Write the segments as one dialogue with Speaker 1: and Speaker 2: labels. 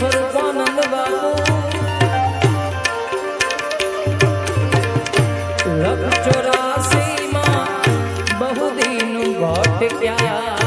Speaker 1: સ્વરૂપાનંદ બાબુ લખ ચોરાસી માં બહુ દિન ભટક્યા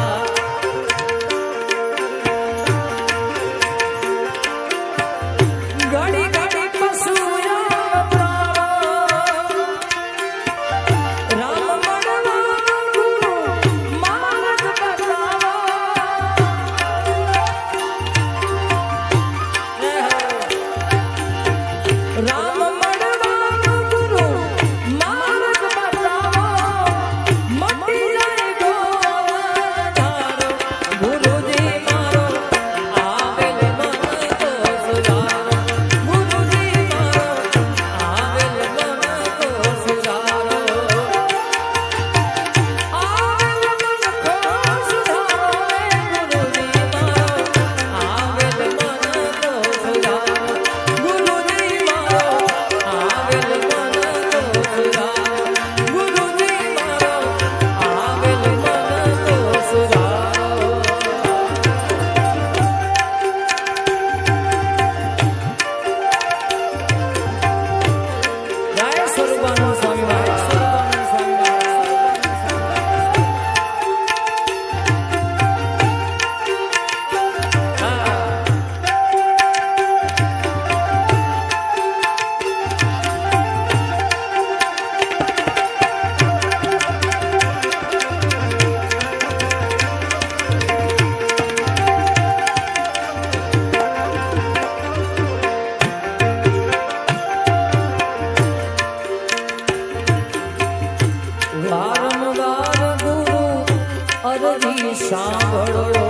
Speaker 1: અરજી સાંભળો.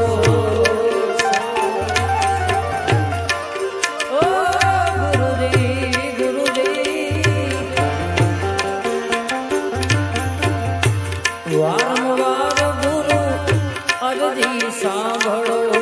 Speaker 1: વારંવાર ગુરુ અરજી સાંભળો.